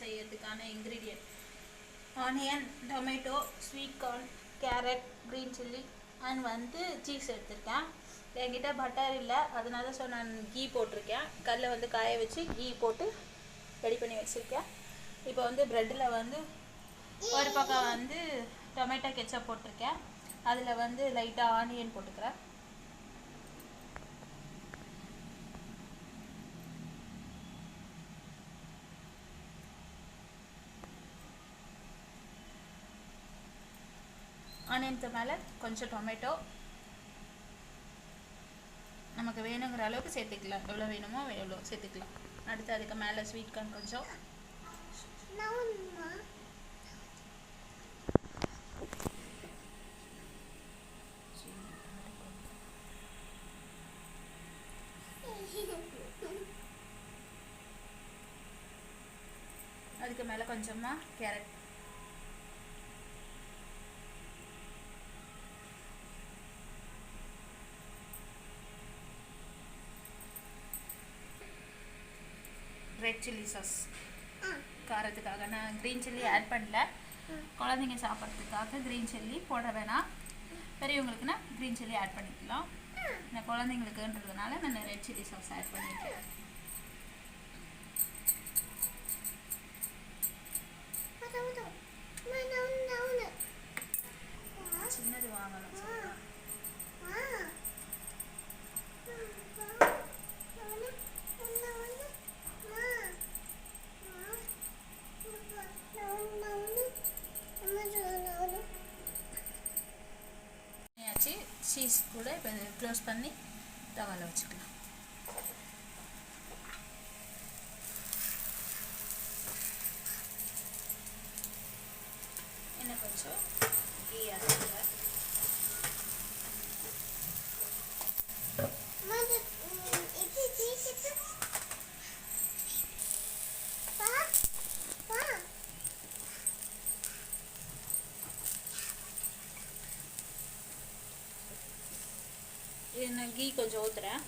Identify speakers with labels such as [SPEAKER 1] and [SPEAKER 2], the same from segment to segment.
[SPEAKER 1] செய்யறதுக்கான ingredient onion tomato sweet corn carrot green chilli and வந்து cheese எடுத்திருக்கேன். என்கிட்ட பட்டர் இல்லை அதனால ஸோ நான் கீ போட்டிருக்கேன். கல்லை வந்து காய வச்சு கீ போட்டு ரெடி பண்ணி வச்சுருக்கேன். இப்போ வந்து ப்ரெட்டில் வந்து ஒரு பக்கம் வந்து டொமேட்டோ கெச்சப் போட்டிருக்கேன். அதில் வந்து லைட்டாக ஆனியன் போட்டுக்கிறேன். ஆனியனுக்கு மேலே கொஞ்சம் டொமேட்டோ நமக்கு வேணுங்கிற அளவுக்கு சேர்த்துக்கலாம். எவ்வளோ வேணுமோ எவ்வளோ சேர்த்துக்கலாம். அடுத்து அதுக்கு மேலே ஸ்வீட் கார்ன் கொஞ்சம். அதுக்கு மேலே கொஞ்சமாக கேரட் ரெட் சில்லி சாஸ் காரத்துக்காக. நான் க்ரீன் சில்லி ஆட் பண்ணல. குழந்தைங்க சாப்பிட்றதுக்காக க்ரீன் சில்லி போட வேணாம். பெரியவங்களுக்குன்னா க்ரீன் சில்லி ஆட் பண்ணிக்கலாம். நான் குழந்தைங்களுக்குன்றதுனால நான் ரெட் சில்லி சாஸ் ஆட் பண்ணியிருக்கேன் சீஸ் கூட இப்போ க்ளோஸ் பண்ணி தவால வச்சுக்கலாம். இன்னும் கொஞ்சம் கீ அதுக்குள்ள இது நான் கீ கொஞ்சம் ஊற்றுறேன்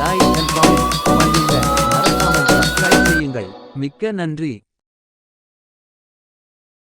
[SPEAKER 2] லைக் அண்ட் காமெண்ட் மறக்காமல் சப்ஸ்கிரைப் செய்யுங்கள். மிக்க நன்றி.